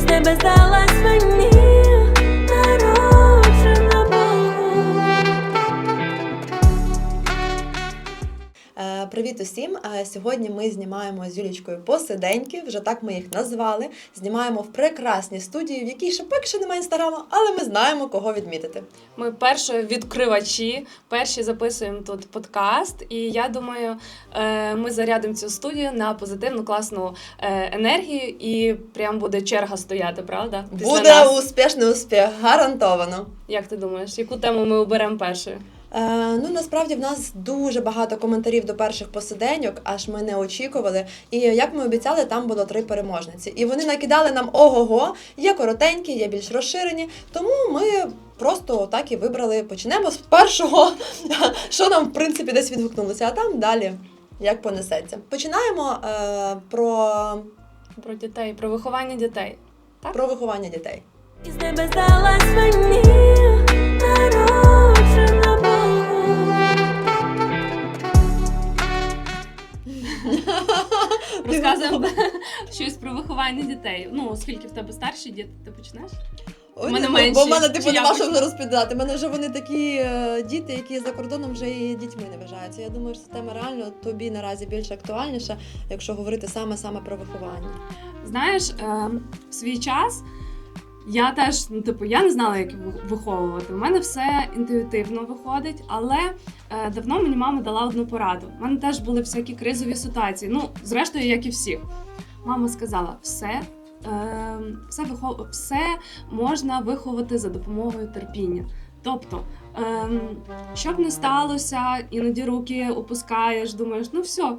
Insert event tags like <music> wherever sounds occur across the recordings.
із небес здалась Привіт усім! Е, Сьогодні ми знімаємо з Юлічкою посиденьки, вже так ми їх назвали. Знімаємо в прекрасній студії, в якій ще поки що немає інстаграму, але ми знаємо, кого відмітити. Ми перші відкривачі, перші записуємо тут подкаст, і я думаю, е, ми зарядимо цю студію на позитивну класну е, енергію, і прям буде черга стояти, правда? Після Буде нас. успішний успіх, гарантовано. Як ти думаєш, яку тему ми оберемо першою? Е, ну насправді в нас дуже багато коментарів до перших посиденьок, аж ми не очікували. І як ми обіцяли, там було три переможниці. І вони накидали нам ого-го, є коротенькі, є більш розширені. Тому ми просто так і вибрали. Почнемо з першого, <laughs> що нам в принципі десь відгукнулося, а там далі як понесеться. Починаємо е, про, Про дітей, про виховання дітей. про виховання дітей. Із небес здалась мені, народжена Розказуємо <laughs> щось про виховання дітей. Ну, оскільки в тебе старші діти, ти почнеш? У мене ну, менші. Бо в мене типу Чи я нема що почну? вже розповідати. У мене вже вони такі е, діти, які за кордоном вже і дітьми не вважаються. Я думаю, що ця тема реально тобі наразі більш актуальніша, якщо говорити саме саме про виховання. Знаєш, е, в свій час я теж, ну, типу, я не знала, як виховувати. У мене все інтуїтивно виходить, але е, давно мені мама дала одну пораду. У мене теж були всякі кризові ситуації. Ну, зрештою, як і всіх. Мама сказала, все. е, Все, вихов... все можна виховати за допомогою терпіння. Тобто, ем, що б не сталося, іноді руки опускаєш, думаєш, ну все,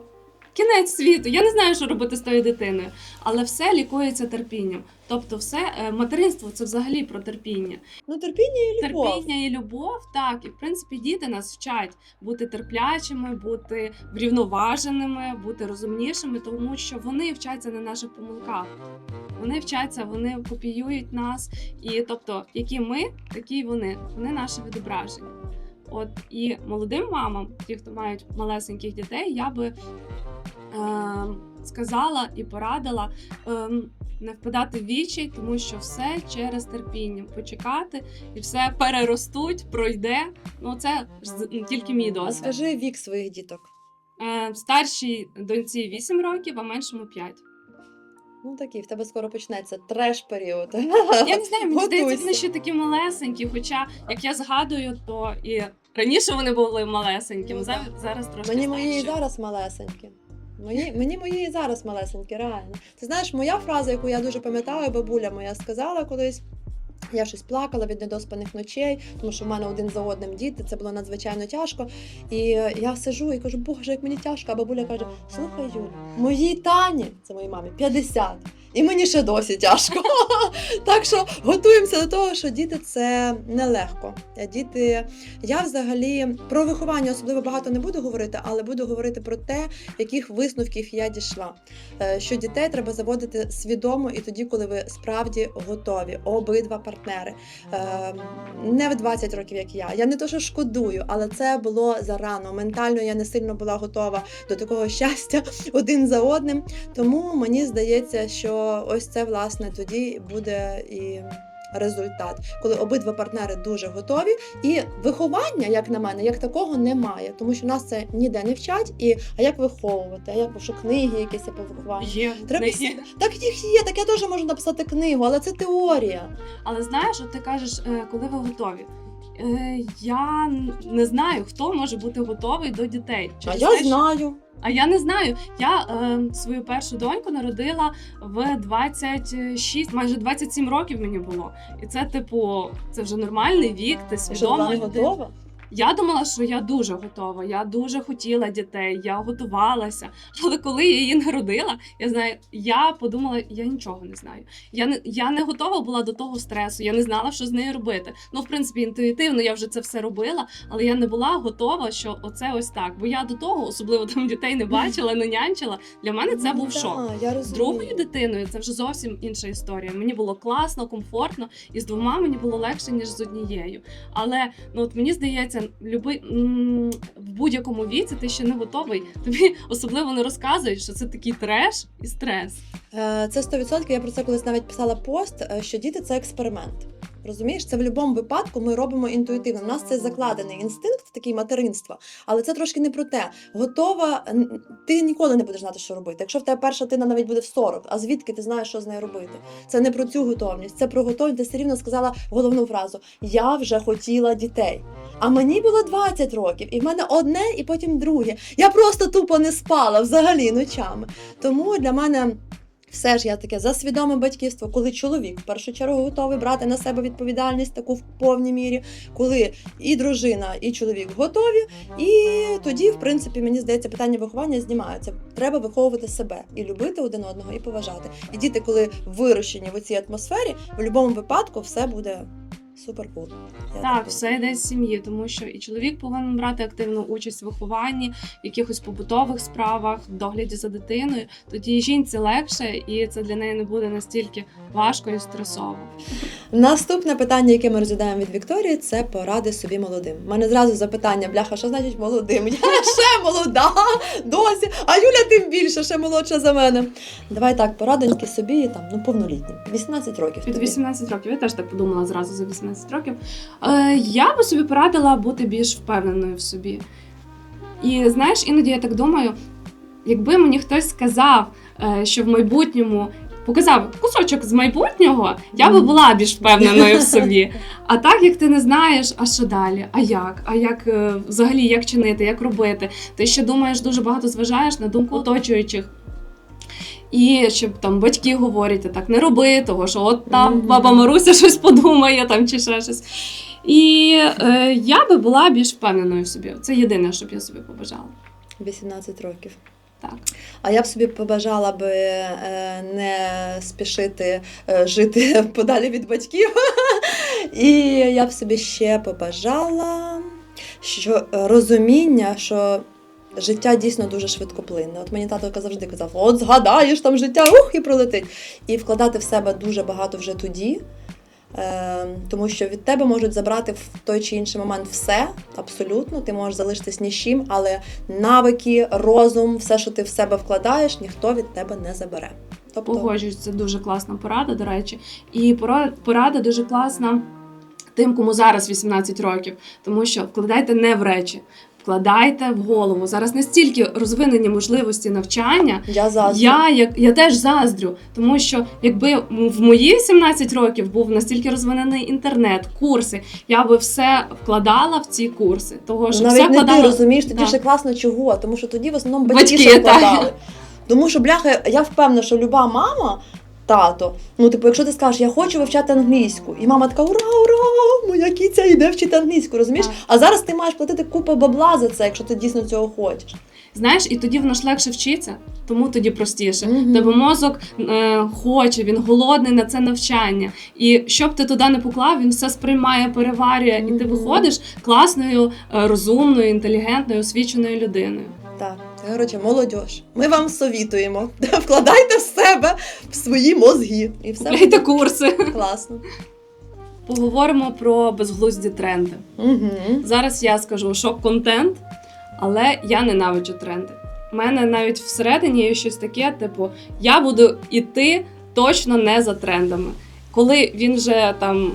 кінець світу. Я не знаю, що робити з тою дитиною, але все лікується терпінням. Тобто, все е, материнство це взагалі про терпіння. Ну, терпіння і любов. Терпіння і любов, так, і в принципі діти нас вчать бути терплячими, бути врівноваженими, бути розумнішими, тому що вони вчаться на наших помилках. Вони вчаться, вони копіюють нас, і тобто, які ми, такі й вони. Вони наше відображення. От і молодим мамам, ті, хто мають малесеньких дітей, я би е, сказала і порадила е, не впадати в вічі, тому що все через терпіння. Почекати і все переростуть, пройде. Ну це тільки мій А досвід. скажи вік своїх діток. Е, старшій доньці 8 років, а меншому 5. Ну такий, в тебе скоро почнеться треш-період. Я не знаю, мені здається, вони ще такі малесенькі. Хоча, як я згадую, то і раніше вони були малесенькими. Ну, зараз, зараз трошки Мені мої і зараз малесенькі. Мої, мені мої і зараз малесенькі, реально. Ти знаєш, моя фраза, яку я дуже пам'ятаю, бабуля моя сказала колись. Я щось плакала від недоспаних ночей, тому що в мене один за одним діти, це було надзвичайно тяжко. І е, я сижу і кажу, Боже, як мені тяжко. А бабуля каже: Слухай, Юль, моїй Тані, це моїй мамі, 50. І мені ще досі тяжко. <laughs> так що готуємося до того, що діти це нелегко. Діти, я взагалі про виховання особливо багато не буду говорити, але буду говорити про те, яких висновків я дійшла. Е, Що дітей треба заводити свідомо і тоді, коли ви справді готові, обидва партнери. Е, Не в 20 років, як я. Я не то, що шкодую, але це було зарано. Ментально я не сильно була готова до такого щастя <laughs> один за одним. Тому мені здається, що ось це власне тоді буде і. Результат, коли обидва партнери дуже готові, і виховання, як на мене, як такого немає, тому що нас це ніде не вчать. І а як виховувати? А як що книги якісь по вихованню? Є, Треба не є. Так їх є, так я теж можу написати книгу, але це теорія. Але знаєш, от ти кажеш, е, коли ви готові. Е, Я не знаю, хто може бути готовий до дітей. А я те, що- знаю. А я не знаю. Я е, свою першу доньку народила в 26, майже 27 років мені було. І це, типу, це вже нормальний вік, ти свідома людина. Я думала, що я дуже готова. Я дуже хотіла дітей, я готувалася. Але коли я її народила, я знаю, я подумала, я нічого не знаю. Я не я не готова була до того стресу. Я не знала, що з нею робити. Ну, в принципі, інтуїтивно я вже це все робила, але я не була готова, що оце ось так. Бо я до того, особливо там дітей не бачила, не нянчила. Для мене це був Ну, шок. Я З другою дитиною це вже зовсім інша історія. Мені було класно, комфортно, і з двома мені було легше, ніж з однією. Але ну от мені здається, дивися, люби, в будь-якому віці ти ще не готовий. Тобі особливо не розказують, що це такий треш і стрес. Е, Це 100%, я про це колись навіть писала пост, е, що діти це експеримент. Розумієш, це в будь-якому випадку ми робимо інтуїтивно. У нас це закладений інстинкт, такий материнства, але це трошки не про те. Готова, ти ніколи не будеш знати, що робити. Якщо в тебе перша дитина навіть буде в 40, а звідки ти знаєш, що з нею робити? Це не про цю готовність, це про готовність. Ти все рівно сказала головну фразу: Я вже хотіла дітей. А мені було 20 років, і в мене одне, і потім друге. Я просто тупо не спала взагалі ночами. Тому для мене. Все ж я таке за свідоме батьківство, коли чоловік в першу чергу готовий брати на себе відповідальність таку в повній мірі, коли і дружина, і чоловік готові, і тоді, в принципі, мені здається, питання виховання знімаються. Треба виховувати себе і любити один одного, і поважати. І діти, коли вирощені в цій атмосфері, в будь-якому випадку все буде супер кул. Так, все йде з сім'ї, тому що і чоловік повинен брати активну участь в вихованні, в якихось побутових справах, в догляді за дитиною. Тоді і жінці легше, і це для неї не буде настільки важко і стресово. Наступне питання, яке ми розглядаємо від Вікторії, це поради собі молодим. У мене зразу запитання: бляха, що значить молодим? <laughs> Я ще молода досі, а Юля тим більше, ще молодша за мене. Давай так, порадоньки собі там, ну повнолітні, 18 років. Від тобі. 18 років я теж так подумала зразу за 18 років. Е, я би собі порадила бути більш впевненою в собі. І знаєш, іноді я так думаю, якби мені хтось сказав, е, що в майбутньому показав кусочок з майбутнього, я би була більш впевненою в <laughs> собі. А так як ти не знаєш, а що далі? А як? А як е, взагалі як чинити, як робити? Ти ще думаєш, дуже багато зважаєш на думку оточуючих. І щоб там батьки говорять, «Ти так не роби, того що от там баба Маруся <laughs> щось подумає там чи ще щось. І е, я би була більш впевненою в собі. Це єдине, що б я собі побажала. 18 років. Так. А я б собі побажала би е, не спішити е, жити <laughs> подалі від батьків. І я б собі ще побажала, що розуміння, що життя дійсно дуже швидкоплинне. От мені тато завжди казав: от згадаєш там життя, ух, і пролетить. І вкладати в себе дуже багато вже тоді. Е, тому що від тебе можуть забрати в той чи інший момент все, абсолютно. Ти можеш залишитись ні з чим, але навики, розум, все, що ти в себе вкладаєш, ніхто від тебе не забере. Тобто, Погоджуюсь, це дуже класна порада, до речі. І пора- порада дуже класна тим, кому зараз 18 років, тому що вкладайте не в речі. Вкладайте в голову. Зараз настільки розвинені можливості навчання, я заздрю. Я як я теж заздрю, тому що якби в мої 17 років був настільки розвинений інтернет, курси, я би все вкладала в ці курси. Того що Навіть все не вкладала ти розумієш, тоді ще класно чого, тому що тоді в основному батьки, Батьки, ще так. вкладали. Тому що, бляха, я впевнена, що люба мама. Тато, ну типу, якщо ти скажеш, я хочу вивчати англійську, і мама така ура, ура! Моя кіця йде вчити англійську, розумієш? А зараз ти маєш платити купу бабла за це, якщо ти дійсно цього хочеш. Знаєш, і тоді воно ж легше вчиться, тому тоді простіше. Мгм. Тебе мозок е, хоче, він голодний на це навчання. І щоб ти туди не поклав, він все сприймає, переварює, і ти виходиш класною, е, розумною, інтелігентною, освіченою людиною. Так, коротше, молодь, ми вам совітуємо. <laughs> Вкладайте в себе в свої мозги. І все Купляйте буде курси. класно. Поговоримо про безглузді тренди. Угу. Зараз я скажу шок-контент, але я ненавиджу тренди. У мене навіть всередині є щось таке, типу, я буду іти точно не за трендами. Коли він вже там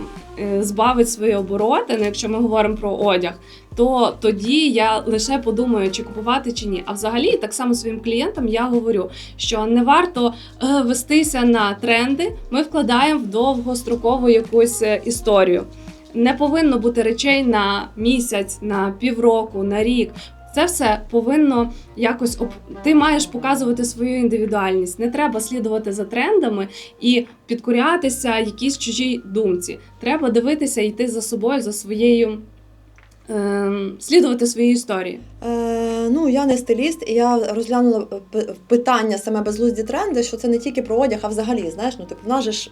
збавить свої обороти, ну якщо ми говоримо про одяг, то тоді я лише подумаю, чи купувати чи ні. А взагалі, так само своїм клієнтам я говорю, що не варто е, вестися на тренди. Ми вкладаємо в довгострокову якусь е, історію. Не повинно бути речей на місяць, на півроку, на рік. Це все повинно якось оп... ти маєш показувати свою індивідуальність. Не треба слідувати за трендами і підкорятися якійсь чужій думці. Треба дивитися йти за собою, за своєю. Ем, слідувати своїй історії. Е, ну, я не стиліст, і я розглянула е, питання саме безглузді тренди, що це не тільки про одяг, а взагалі, знаєш, ну типу, в нас же ж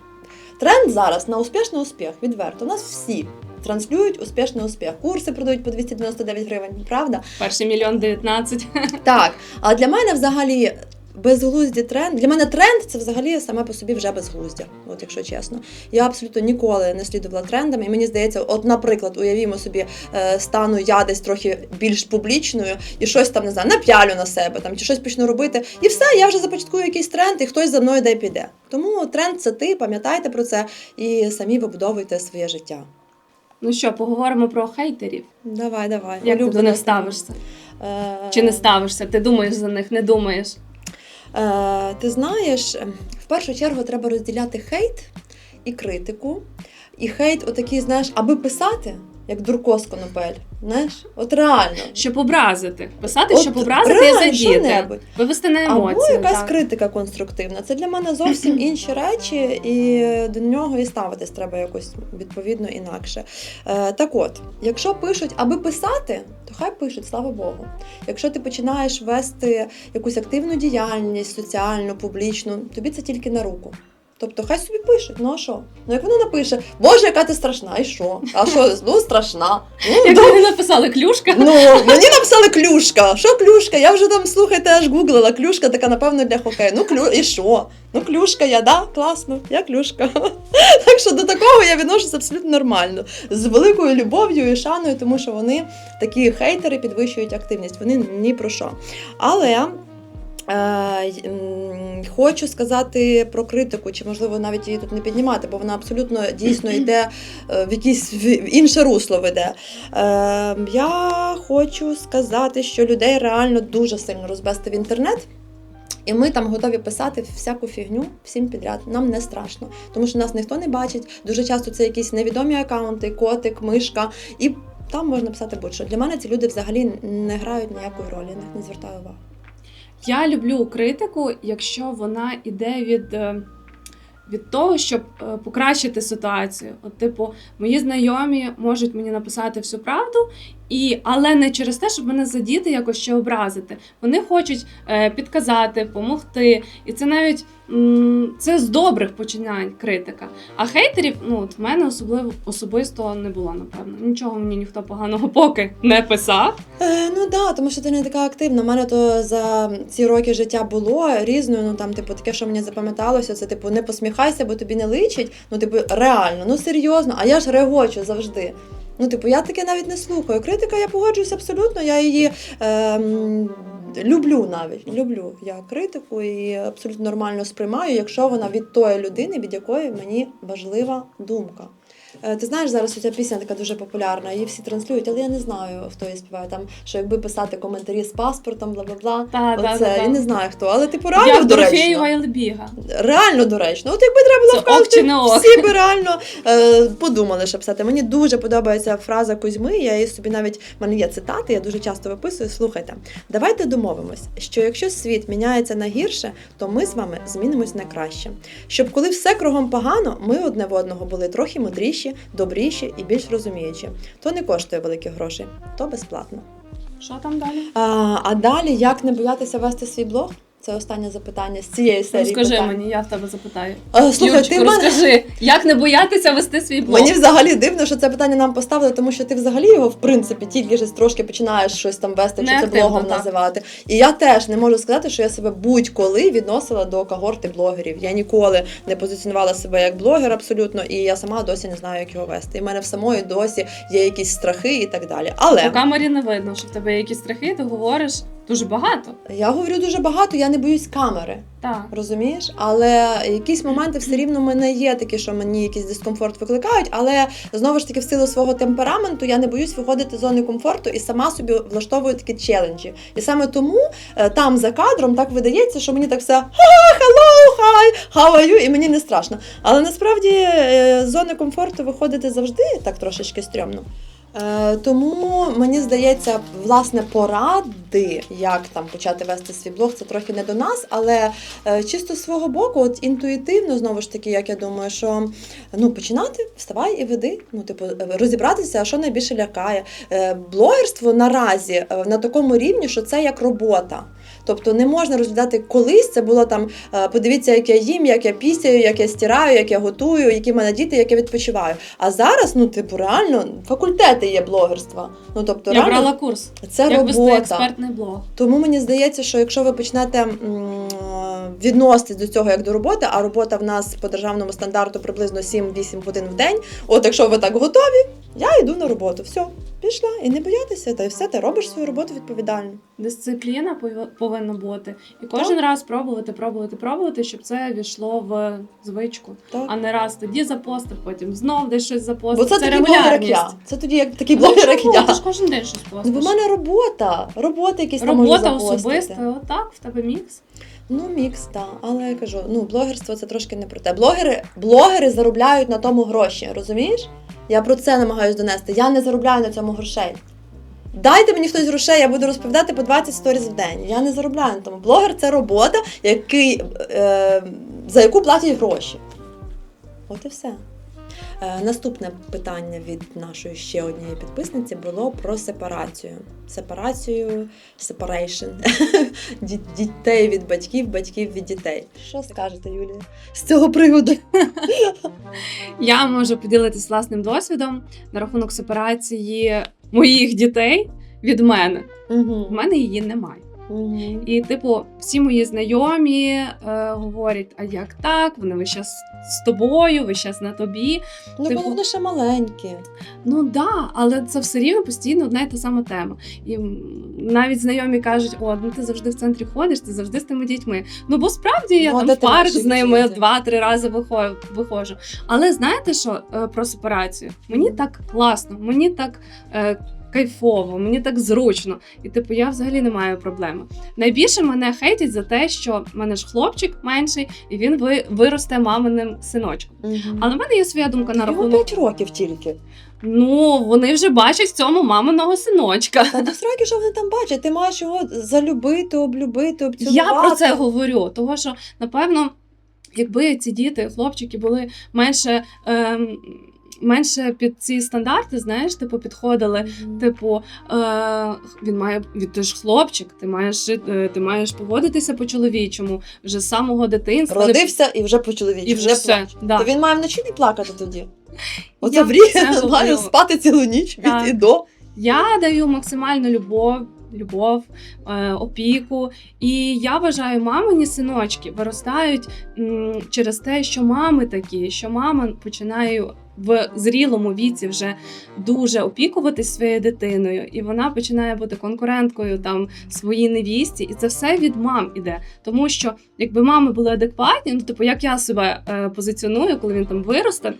тренд зараз на успішний успіх, відверто. У нас всі транслюють успішний успіх. Курси продають по 299 гривень, правда? Перший мільйон дев'ятнадцять. <laughs> Так, а для мене взагалі безглузді тренд. Для мене тренд це взагалі саме по собі вже безглуздя, от якщо чесно. Я абсолютно ніколи не слідувала трендам, і мені здається, от, наприклад, уявімо собі, е, стану я десь трохи більш публічною і щось там не знаю, напялю на себе там чи щось почну робити, і все, я вже започаткую якийсь тренд, і хтось за мною де піде. Тому тренд це ти, пам'ятайте про це і самі вибудовуйте своє життя. Ну що, поговоримо про хейтерів. Давай, давай. Як ти до них ставишся? Е, Чи не ставишся? Ти думаєш за них, не думаєш? Е, ти знаєш, в першу чергу треба розділяти хейт і критику. І хейт, отакий, знаєш, аби писати, як Дурко з Конопель. Знаєш, от реально. Щоб образити. Писати, От щоб образити і задіти. Вивести на Або якась так. критика конструктивна. Це для мене зовсім <clears throat> інші речі, і до нього і ставитись треба якось відповідно інакше. Е, так от, якщо пишуть, аби писати, то хай пишуть, слава Богу. Якщо ти починаєш вести якусь активну діяльність, соціальну, публічну, тобі це тільки на руку. Тобто хай собі пишуть, ну а що? Ну як воно напише, Боже, яка ти страшна, і що? А що, ну страшна. Ну, Як вони написали клюшка, Ну, мені написали клюшка. Що клюшка? Я вже там, слухайте, аж гуглила. Клюшка така, напевно, для хокею. Ну, клю... і що? Ну, клюшка я, да? Класно, я клюшка. <laughs> Так що до такого я відношуся абсолютно нормально. З великою любов'ю і шаною, тому що вони такі хейтери підвищують активність. Вони ні про що. Але. Е, хочу сказати про критику, чи можливо навіть її тут не піднімати, бо вона абсолютно дійсно <clears throat> йде е, в якесь інше русло веде. Е, я хочу сказати, що людей реально дуже сильно розбести в інтернет. І ми там готові писати всяку фігню всім підряд. Нам не страшно, тому що нас ніхто не бачить. Дуже часто це якісь невідомі акаунти, котик, мишка, і там можна писати будь-що. Для мене ці люди взагалі не грають ніякої ролі, не звертаю увагу. Я люблю критику, якщо вона йде від, е, від того, щоб е, покращити ситуацію. От, типу, мої знайомі можуть мені написати всю правду, і, але не через те, щоб мене задіти, якось ще образити. Вони хочуть е, підказати, допомогти. І це навіть м, це з добрих починань критика. А хейтерів, ну от в мене особливо особисто не було, напевно. Нічого мені ніхто поганого поки не писав. Е, ну да, тому що ти не така активна. У мене то за ці роки життя було різною. Ну там, типу, таке, що мені запам'яталося, це типу не посміхайся, бо тобі не личить. Ну, типу, реально, ну серйозно, а я ж регочу завжди. Ну, типу, я таке навіть не слухаю. Критика, я погоджуюсь абсолютно. Я її ем, люблю навіть. Люблю я критику і абсолютно нормально сприймаю, якщо вона від тої людини, від якої мені важлива думка. Е, Ти знаєш, зараз у ця пісня така дуже популярна, її всі транслюють, але я не знаю, хто її співає. Там, що якби писати коментарі з паспортом, бла бла бла. Та, та, Оце, та, та. я не знаю хто, але типу реально Як доречно. І Реально доречно. От якби треба було вказати, всі би реально е, подумали, що писати. Мені дуже подобається фраза Кузьми. Я її собі навіть в мене є цитати, я дуже часто виписую. Слухайте, давайте домовимось, що якщо світ міняється на гірше, то ми з вами змінимось на краще. Щоб коли все кругом погано, ми одне в одного були трохи мудріші, добріші і більш розуміючі. То не коштує великих грошей, то безплатно. Що там далі? А, а далі як не боятися вести свій блог? Це останнє запитання з цієї серії. Розкажи питань. мені, я в тебе запитаю. А, слухай, Юрчику, ти в мене... розкажи, як не боятися вести свій блог? Мені взагалі дивно, що це питання нам поставили, тому що ти взагалі його, в принципі, тільки ж трошки починаєш щось там вести, чи це блогом так. називати. І я теж не можу сказати, що я себе будь-коли відносила до когорти блогерів. Я ніколи не позиціонувала себе як блогер абсолютно, і я сама досі не знаю, як його вести. І в мене в самої досі є якісь страхи і так далі. Але По камері не видно, що в тебе є якісь страхи, ти говориш дуже багато. я говорю дуже багато, я не боюсь камери. Так. Розумієш, але якісь моменти все рівно в мене є такі, що мені якийсь дискомфорт викликають. Але знову ж таки, в силу свого темпераменту я не боюсь виходити з зони комфорту і сама собі влаштовую такі челенджі. І саме тому е, там за кадром так видається, що мені так все hello, hi, how are you, і мені не страшно. Але насправді е, з зони комфорту виходити завжди так трошечки стрьомно. Е, Тому мені здається, власне, поради, як там почати вести свій блог, це трохи не до нас, але е, чисто з свого боку, от інтуїтивно, знову ж таки, як я думаю, що ну починати, вставай і веди. Ну, типу, е, розібратися, що найбільше лякає. Блогерство наразі на такому рівні, що це як робота. Тобто не можна розглядати колись. Це було там: е, подивіться, як я їм, як я пісяю, як я стираю, як я готую, які в мене діти, як я відпочиваю. А зараз, ну типу, реально факультети є блогерства. Ну тобто, Я реально, брала курс. це як робота. експертний блог. Тому мені здається, що якщо ви почнете відноситись до цього як до роботи, а робота в нас по державному стандарту приблизно 7-8 годин в день. От якщо ви так готові, я йду на роботу. Все, пішла і не боятися, та й все, ти робиш свою роботу відповідально. Дисципліна повинна бути. І кожен раз пробувати, пробувати, пробувати, щоб це війшло в звичку. Так. А не раз тоді запостив, потім знов десь щось запостив. Бо це, тоді блогер, як я. Це тоді як такий Ну, блогер, як я. Ти ж кожен день щось Ну, бо в мене робота, робота якісь там Робота особиста, отак, в тебе мікс. Ну, мікс, так. Але я кажу, ну, блогерство це трошки не про те. Блогери, блогери заробляють на тому гроші, розумієш? Я про це намагаюся донести. Я не заробляю на цьому грошей. Дайте мені хтось грошей, я буду розповідати по 20 сторіз в день. Я не заробляю на тому. Блогер це робота, який, е, за яку платять гроші. От і все. Е, наступне питання від нашої ще однієї підписниці було про сепарацію. Сепарацію, separation. <laughs> Дітей від батьків, батьків від дітей. Що скажете, Юлія? З цього приводу? <laughs> Я можу поділитись власним досвідом на рахунок сепарації моїх дітей від мене. В Угу. мене її немає. Угу. І, типу, всі мої знайомі е, говорять: а як так? Вони весь час з тобою, весь час на тобі. Ну, Типу- вони ще маленькі. Ну да, але це все рівно постійно одна й та сама тема. І навіть знайомі кажуть: о, ну ти завжди в центрі ходиш, ти завжди з тими дітьми. Ну бо справді я Ну, там в парк з ними два-три рази виходжу. Але знаєте що е, про сепарацію? Мені так класно, мені так. Е, Кайфово, мені так зручно, і типу я взагалі не маю проблеми. Найбільше мене хейтять за те, що в мене ж хлопчик менший, і він ви, виросте маминим синочком. Угу. Але в мене є своя думка на Йому рахунок 5 років тільки. Ну, вони вже бачать в цьому маминого синочка. Та до сроки, що вони там бачать? Ти маєш його залюбити, облюбити, обцілувати. Я про це говорю, того що напевно, якби ці діти, хлопчики, були менше. Ем, Менше під ці стандарти, знаєш, типу, підходили. Типу, е, він має від ти ж хлопчик, ти маєш жити- е, ти маєш поводитися по чоловічому вже з самого дитинства. Родився і вже по чоловічу. і вже не все. Да. То він має вночі не плакати тоді. Оце в <laughs> має спати цілу ніч від Так. і до. Я даю максимальну любов, любов, е, опіку. І я вважаю, мамині синочки виростають через те, що мами такі, що мама починає в зрілому віці вже дуже опікуватись своєю дитиною, і вона починає бути конкуренткою там своїй невісті, і це все від мам іде. Тому що якби мами були адекватні, ну типу, як я себе е, позиціоную, коли він там виросте,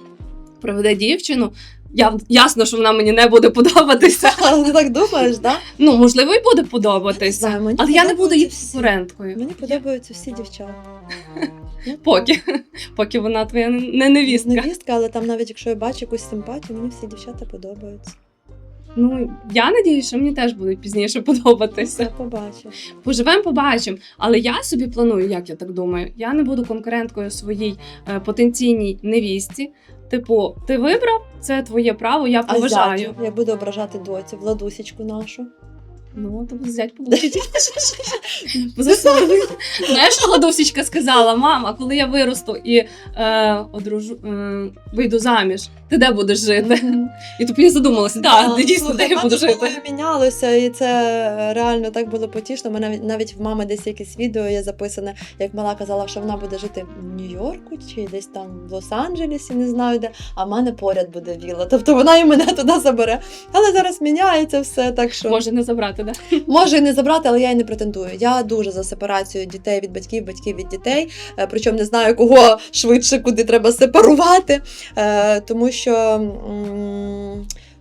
приведе дівчину. Я ясно, що вона мені не буде подобатися. <laughs> Але ти так думаєш, так? Ну, можливо, і буде подобатись. Знаю, Але я не буду її конкуренткою. Мені подобаються всі дівчата. Поки. <laughs> Поки вона твоя не невістка. Невістка, але там навіть якщо я бачу якусь симпатію, мені всі дівчата подобаються. Ну, я надіюсь, що мені теж будуть пізніше подобатися. Побачу. Поживемо, побачимо. Але я собі планую, як я так думаю, я не буду конкуренткою своїй е, потенційній невістці. Типу, ти вибрав, це твоє право, я А поважаю. зятю, я буду ображати доцю, владусічку нашу. Ну, то зять получить. <laughs> Знаєш, Ладосічка сказала: мама, коли я виросту і е, одружу, е, вийду заміж, ти де будеш жити? І тобі я задумалася, так, ти дійсно де я буду жити. було мінялося, і це реально так було потішно. Мене навіть- в мами десь якесь відео є записане, як мала казала, що вона буде жити в Нью-Йорку чи десь там в Лос-Анджелесі, не знаю де, а в мене поряд буде вілла. Тобто вона і мене туди забере. Але зараз міняється все, так що Може не забрати, да? може і не забрати, але я й не претендую. Я дуже за сепарацію дітей від батьків, батьків від дітей. Е, Причому не знаю, кого швидше, куди треба сепарувати, Е, тому що.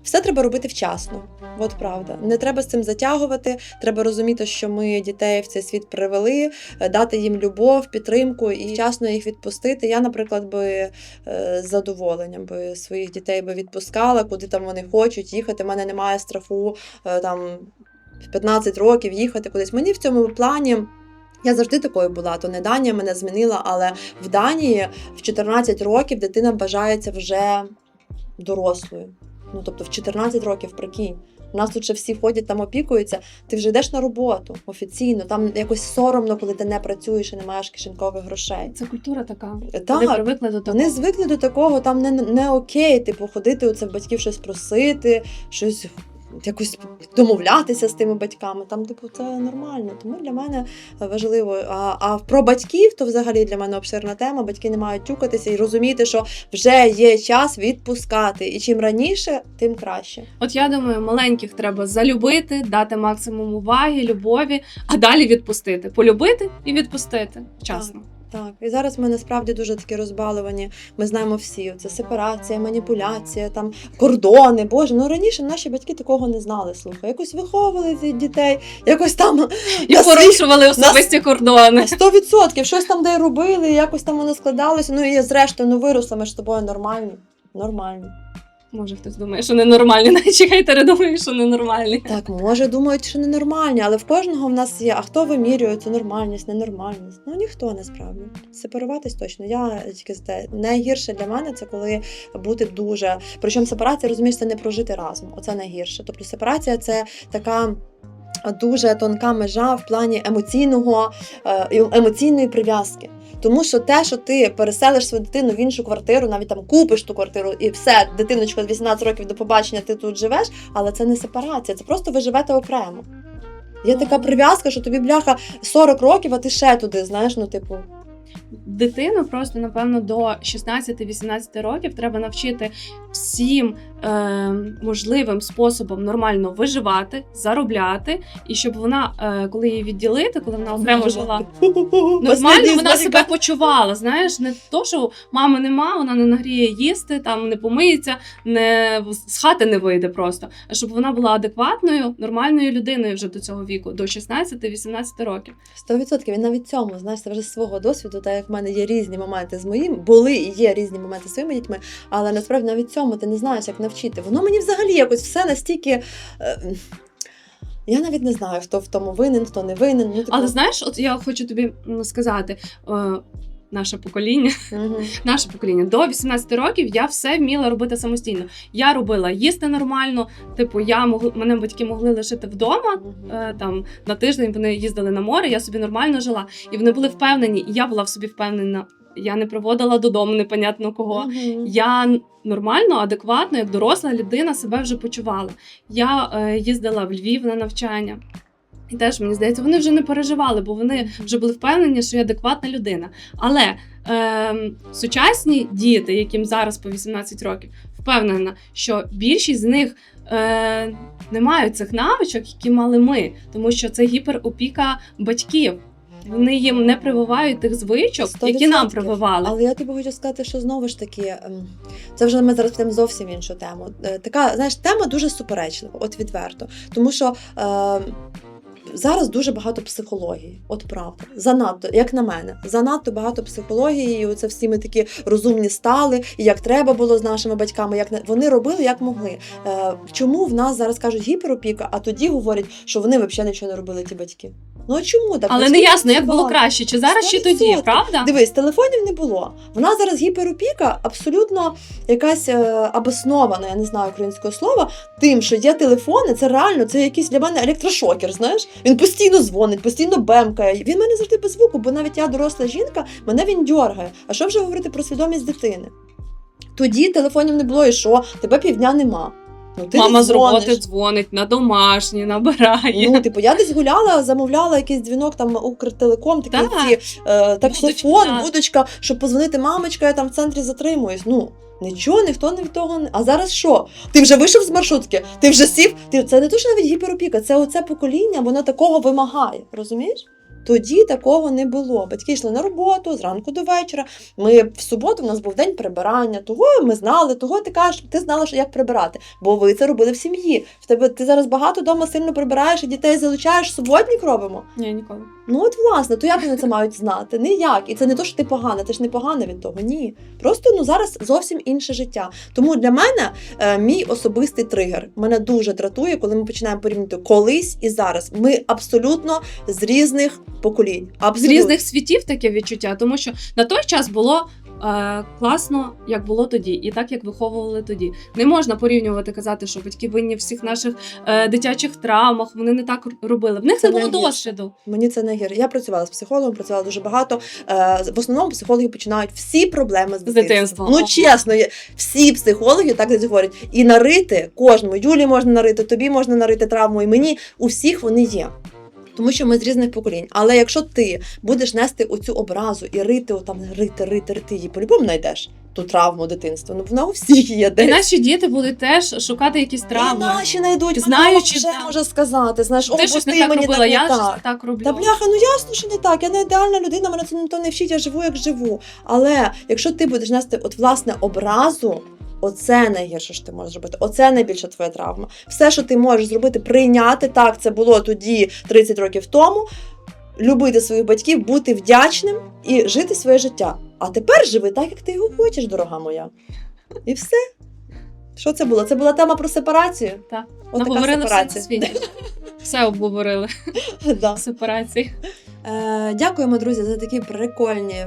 Все треба робити вчасно, от правда. Не треба з цим затягувати. Треба розуміти, що ми дітей в цей світ привели, е, дати їм любов, підтримку і вчасно їх відпустити. Я, наприклад, би з задоволенням би своїх дітей би відпускала, куди там вони хочуть їхати. У мене немає страху там в 15 років їхати кудись. Мені в цьому плані. Я завжди такою була, то не Данія мене змінила, але в Данії в 14 років дитина бажається вже дорослою. Ну тобто в 14 років прикинь. У нас тут ще всі ходять там опікуються. Ти вже йдеш на роботу офіційно. Там якось соромно, коли ти не працюєш і не маєш кишенькових грошей. Це культура така. Вони Так, привикли до того. вони звикли до такого, там не, не окей, типу, ходити у це батьків щось просити, щось якось домовлятися з тими батьками. Там, типу, це нормально. Тому для мене важливо. А, а про батьків, то взагалі для мене обширна тема. Батьки не мають тюкатися і розуміти, що вже є час відпускати. І чим раніше, тим краще. От я думаю, маленьких треба залюбити, дати максимум уваги, любові, а далі відпустити. Полюбити і відпустити. Вчасно. Так, і зараз ми насправді дуже такі розбаловані. Ми знаємо всі. Це сепарація, маніпуляція, там кордони. Боже, ну раніше наші батьки такого не знали. Слухай, якось виховували цих дітей, якось там І порушували особисті кордони. Сто відсотків щось там де робили, якось там воно складалося. Ну і зрештою, ну виросли ми ж з тобою нормальні. Нормальні. Може, хтось думає, що ненормальні. <laughs> Навіть хейтери думають, що ненормальні. Так, може, думають, що ненормальні, але в кожного в нас є. А хто вимірює цю нормальність, ненормальність? Ну ніхто насправді. Сепаруватись точно. Я тільки за те. Найгірше для мене це коли бути дуже. Причому сепарація, розумієш, це не прожити разом. Оце найгірше. Тобто сепарація це така. Дуже тонка межа в плані емоційного е, емоційної прив'язки. Тому що те, що ти переселиш свою дитину в іншу квартиру, навіть там купиш ту квартиру, і все, дитиночка 18 років до побачення, ти тут живеш, але це не сепарація, це просто ви живете окремо. Є така прив'язка, що тобі бляха 40 років, а ти ще туди, знаєш, ну типу. Дитину просто, напевно, до 16-18 років треба навчити всім е, можливим способом нормально виживати, заробляти, і щоб вона, е, коли її відділити, коли вона окремо жила, Нормально вона себе почувала. Знаєш, не то, що мами нема, вона не нагріє їсти, там не помиється, не з хати не вийде просто. А щоб вона була адекватною, нормальною людиною вже до цього віку, до 16-18 років. Сто відсотків. І навіть цьому, знаєш, це вже з свого досвіду, так як в мене є різні моменти з моїм, були і є різні моменти з своїми дітьми, але насправді навіть цьому ти не знаєш, як навчити. Воно мені взагалі якось все настільки. Е, я навіть не знаю, хто в тому винен, хто не винен. Ну, типу, Але знаєш, от я хочу тобі сказати. Наше покоління, мгм. <laughs> наше покоління до 18 років я все вміла робити самостійно. Я робила їсти нормально. Типу, я могла мене батьки могли лишити вдома, е, там на тиждень вони їздили на море, я собі нормально жила. І вони були впевнені, і я була в собі впевнена. Я не приводила додому непонятно кого. Мгм. Я нормально, адекватно, як доросла людина себе вже почувала. Я е, їздила в Львів на навчання. І теж мені здається, вони вже не переживали, бо вони вже були впевнені, що я адекватна людина. Але е, сучасні діти, яким зараз по 18 років, впевнена, що більшість з них е, не мають цих навичок, які мали ми, тому що це гіперопіка батьків. Вони їм не прививають тих звичок, Сто які нам прививали. Але я тобі хочу сказати, що знову ж таки, ем, це вже ми зараз підемо зовсім іншу тему. Е, Така, знаєш, тема дуже суперечлива, от відверто. Тому що е, зараз дуже багато психології, от правда. Занадто, як на мене, занадто багато психології, і оце всі ми такі розумні стали, і як треба було з нашими батьками, як вони робили, як могли. Е, чому в нас зараз кажуть гіперопіка, а тоді говорять, що вони взагалі нічого не робили, ті батьки? Ну а чому так? Але не ясно, як було краще, чи зараз, чи тоді, правда? Дивись, телефонів не було. Вона зараз гіперопіка, абсолютно якась е, обоснована, я не знаю українського слова, тим, що є телефони, це реально це якийсь для мене електрошокер. Знаєш, він постійно дзвонить, постійно бемкає. Він мене завжди без звуку, бо навіть я доросла жінка, мене він дьоргає. А що вже говорити про свідомість дитини? Тоді телефонів не було, і що? Тебе півдня нема. Ну, ти Мама з роботи дзвонить на домашні, набирає. Ну, типу, я десь гуляла, замовляла якийсь дзвінок там Укртелеком, такі Так. ці е, таксофон, Будочка, будочка, щоб позвонити мамочка, я там в центрі затримуюсь. Ну. Нічого, ніхто не від того не. А зараз що? Ти вже вийшов з маршрутки, ти вже сів. Ти це не то, що навіть гіперопіка, це оце покоління, воно такого вимагає. Розумієш? Тоді такого не було. Батьки йшли на роботу зранку до вечора. Ми в суботу в нас був день прибирання. Того ми знали, того ти кажеш, ти знала, що як прибирати. Бо ви це робили в сім'ї. В тебе ти зараз багато вдома сильно прибираєш і дітей залучаєш. Суботник робимо. Ні, ніколи. Ну от власне, то як вони це мають знати? Ніяк. І це не то, що ти погана, ти ж не погана від того. Ні. Просто ну зараз зовсім інше життя. Тому для мене е, мій особистий тригер мене дуже дратує, коли ми починаємо порівняти колись і зараз. Ми абсолютно з різних поколінь. абсолютно. З різних світів таке відчуття, тому що на той час було е, класно, як було тоді, і так як виховували тоді. Не можна порівнювати, казати, що батьки винні в всіх наших е, дитячих травмах. Вони не так робили. В них Це не було досвіду. Мені це не гірше. Я працювала з психологом, працювала дуже багато. Е, в основному психологи починають всі проблеми з дитинства. Ну чесно, всі психологи так десь говорять. І нарити кожному. Юлі можна нарити, тобі можна нарити травму, і мені у всіх вони є. Тому що ми з різних поколінь. Але якщо ти будеш нести оцю образу і рити, там рити, рити, рити, її по-любому знайдеш ту травму дитинства. Ну вона у всіх є І наші діти будуть теж шукати якісь І травми. наші знайдуть, Знаючи, вже да. може сказати. Знаєш, о, Ти щось не ти так мені робила, так не я так. щось так роблю. Та бляха, ну ясно, що не так. Я не ідеальна людина, мене це ніхто не вчить, я живу як живу. Але якщо ти будеш нести от власне образу, оце найгірше, що ти можеш зробити. Оце найбільша твоя травма. Все, що ти можеш зробити, прийняти так, це було тоді 30 років тому. Любити своїх батьків, бути вдячним і жити своє життя. А тепер живи так, як ти його хочеш, дорога моя. І все. Що це було? Це була тема про сепарацію? Так. От така Наговорили все на світі. <laughs> Все обговорили Да. сепарації. Е, дякуємо, друзі, за такі прикольні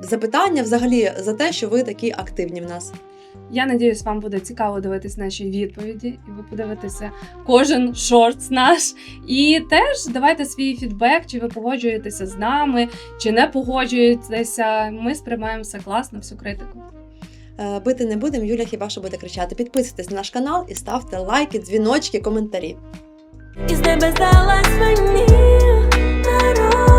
запитання. Взагалі за те, що ви такі активні в нас. Я надіюсь, вам буде цікаво дивитись наші відповіді, і ви подивитеся кожен шортс наш. І теж давайте свій фідбек, чи ви погоджуєтеся з нами, чи не погоджуєтеся. Ми сприймаємо все класно, всю критику. Е, бити не будемо, Юля хіба що буде кричати. Підписуйтесь на наш канал і ставте лайки, дзвіночки, коментарі. Із небес здалась мені народження.